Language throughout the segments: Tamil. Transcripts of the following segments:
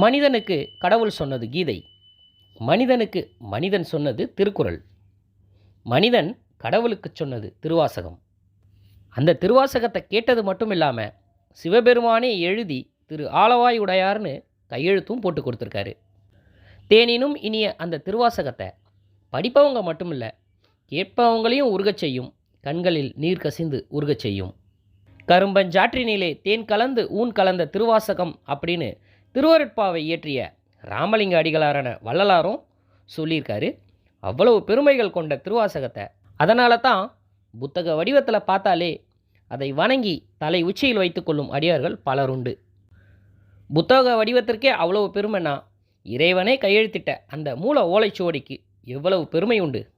மனிதனுக்கு கடவுள் சொன்னது கீதை. மனிதனுக்கு மனிதன் சொன்னது திருக்குறள். மனிதன் கடவுளுக்கு சொன்னது திருவாசகம். அந்த திருவாசகத்தை கேட்டது மட்டும் இல்லாமல் சிவபெருமானே எழுதி திரு ஆலவாய் உடையார்னு கையெழுத்தும் போட்டு கொடுத்துருக்காரு. தேனினும் இனிய அந்த திருவாசகத்தை படிப்பவங்க மட்டும் இல்லை கேட்பவங்களையும் உருகச் செய்யும் கண்களில் நீர் கசிந்து உருகச் செய்யும். கரும்பஞ்சாற்றினிலே தேன் கலந்து ஊன் கலந்த திருவாசகம் அப்படின்னு திருவருட்பாவை இயற்றிய ராமலிங்க அடிகளாரான வள்ளலாரும் சொல்லியிருக்காரு அவ்வளவு பெருமைகள் கொண்ட திருவாசகத்தை அதனால தான் புத்தக வடிவத்தில் பார்த்தாலே அதை வணங்கி தலை உச்சியில் வைத்துக்கொள்ளும் அடியார்கள் பலருண்டு புத்தக வடிவத்திற்கே அவ்வளவு பெருமைனா இறைவனே கையெழுத்திட்ட அந்த மூல ஓலைச்சுவடிக்கு எவ்வளவு பெருமை உண்டு?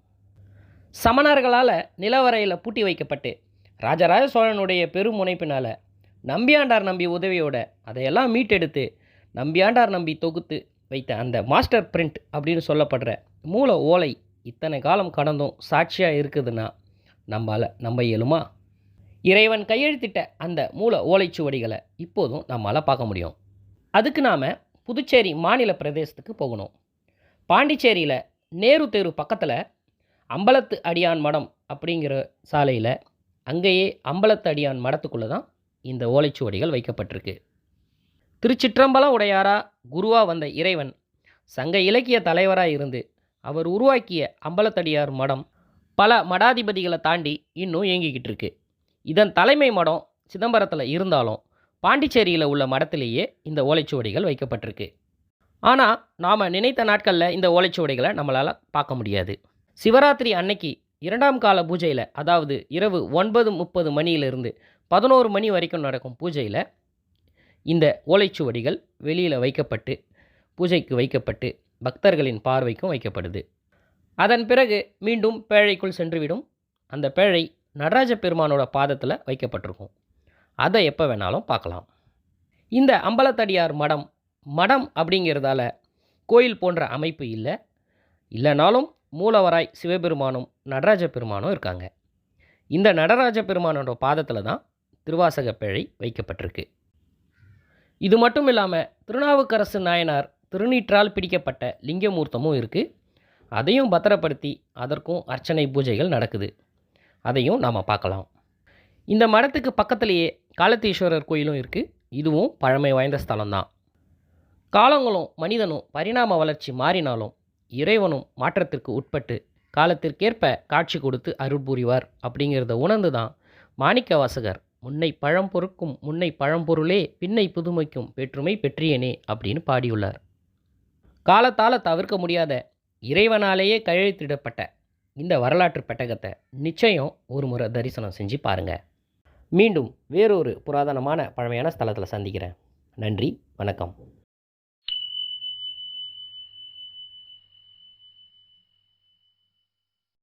சமணர்களால் நிலவரையில் பூட்டி வைக்கப்பட்டு ராஜராஜ சோழனுடைய பெருமுனைப்பினால் நம்பியாண்டார் நம்பி உதவியோட அதையெல்லாம் மீட்டெடுத்து நம்பியாண்டார் நம்பி தொகுத்து வைத்த அந்த மாஸ்டர் பிரிண்ட் அப்படின்னு சொல்லப்படுற மூல ஓலை இத்தனை காலம் கடந்தும் சாட்சியாக இருக்குதுன்னா நம்மளால் நம்ப இயலுமா? இறைவன் கையெழுத்திட்ட அந்த மூல ஓலைச்சுவடிகளை இப்போதும் நம்மளால் பார்க்க முடியும். அதுக்கு நாம் புதுச்சேரி மாநில பிரதேசத்துக்கு போகணும். பாண்டிச்சேரியில் நேரு தெரு பக்கத்தில் அம்பலத்து அடியான் மடம் அப்படிங்கிற சாலையில் அங்கேயே அம்பலத்து அடியான் மடத்துக்குள்ளே தான் இந்த ஓலைச்சுவடிகள் வைக்கப்பட்டிருக்கு. திருச்சிற்றம்பலம் உடையாரா குருவாக வந்த இறைவன். சங்க இலக்கிய தலைவராக இருந்து அவர் உருவாக்கிய அம்பலத்தடியார் மடம் பல மடாதிபதிகளை தாண்டி இன்னும் இயங்கிக்கிட்டு இருக்கு. இதன் தலைமை மடம் சிதம்பரத்தில் இருந்தாலும் பாண்டிச்சேரியில் உள்ள மடத்திலேயே இந்த ஓலைச்சுவடிகள் வைக்கப்பட்டிருக்கு. ஆனால் நாம் நினைத்த நாட்களில் இந்த ஓலைச்சுவடிகளை நம்மளால் பார்க்க முடியாது. சிவராத்திரி அன்னைக்கு இரண்டாம் கால பூஜையில் அதாவது இரவு ஒன்பது முப்பது மணியிலிருந்து பதினோரு மணி வரைக்கும் நடக்கும் பூஜையில் இந்த ஓலைச்சுவடிகள் வெளியில் வைக்கப்பட்டு பூஜைக்கு வைக்கப்பட்டு பக்தர்களின் பார்வைக்கும் வைக்கப்படுது. அதன் பிறகு மீண்டும் பேழைக்குள் சென்றுவிடும். அந்த பேழை நடராஜ பெருமானோட பாதத்தில் வைக்கப்பட்டிருக்கும். அதை எப்போ வேணாலும் பார்க்கலாம். இந்த அம்பலத்தடியார் மடம் மடம் அப்படிங்கிறதால கோயில் போன்ற அமைப்பு இல்லை. இல்லைனாலும் மூலவராய் சிவபெருமானும் நடராஜ பெருமானும் இருக்காங்க. இந்த நடராஜ பெருமானோட பாதத்தில் தான் திருவாசக பேழை வைக்கப்பட்டிருக்கு. இது மட்டும் இல்லாமல் திருநாவுக்கரசு நாயனார் திருநீற்றால் பிடிக்கப்பட்ட லிங்கமூர்த்தமும் இருக்குது அதையும் பத்திரப்படுத்தி அதற்கும் அர்ச்சனை பூஜைகள் நடக்குது. அதையும் நாம் பார்க்கலாம். இந்த மடத்துக்கு பக்கத்திலேயே காலத்தீஸ்வரர் கோயிலும் இருக்குது இதுவும் பழமை வாய்ந்த ஸ்தலம்தான். காலங்களும் மனிதனும் பரிணாம வளர்ச்சி மாறினாலும் இறைவனும் மாற்றத்திற்கு உட்பட்டு காலத்திற்கேற்ப காட்சி கொடுத்து அருள் புரிவார் அப்படிங்கிறத உணர்ந்து தான் மாணிக்க வாசகர் முன்னை பழம்பொருக்கும் முன்னை பழம்பொருளே பின்னை புதுமைக்கும் பெற்றுமை பெற்றியனே அப்படின்னு பாடியுள்ளார். காலத்தால் தவிர்க்க முடியாத இறைவனாலேயே கையெழுத்திடப்பட்ட இந்த வரலாற்று பெட்டகத்தை நிச்சயம் ஒரு முறை தரிசனம் செஞ்சு பாருங்கள் மீண்டும் வேறொரு புராதனமான பழமையான ஸ்தலத்தில் சந்திக்கிறேன். நன்றி வணக்கம்.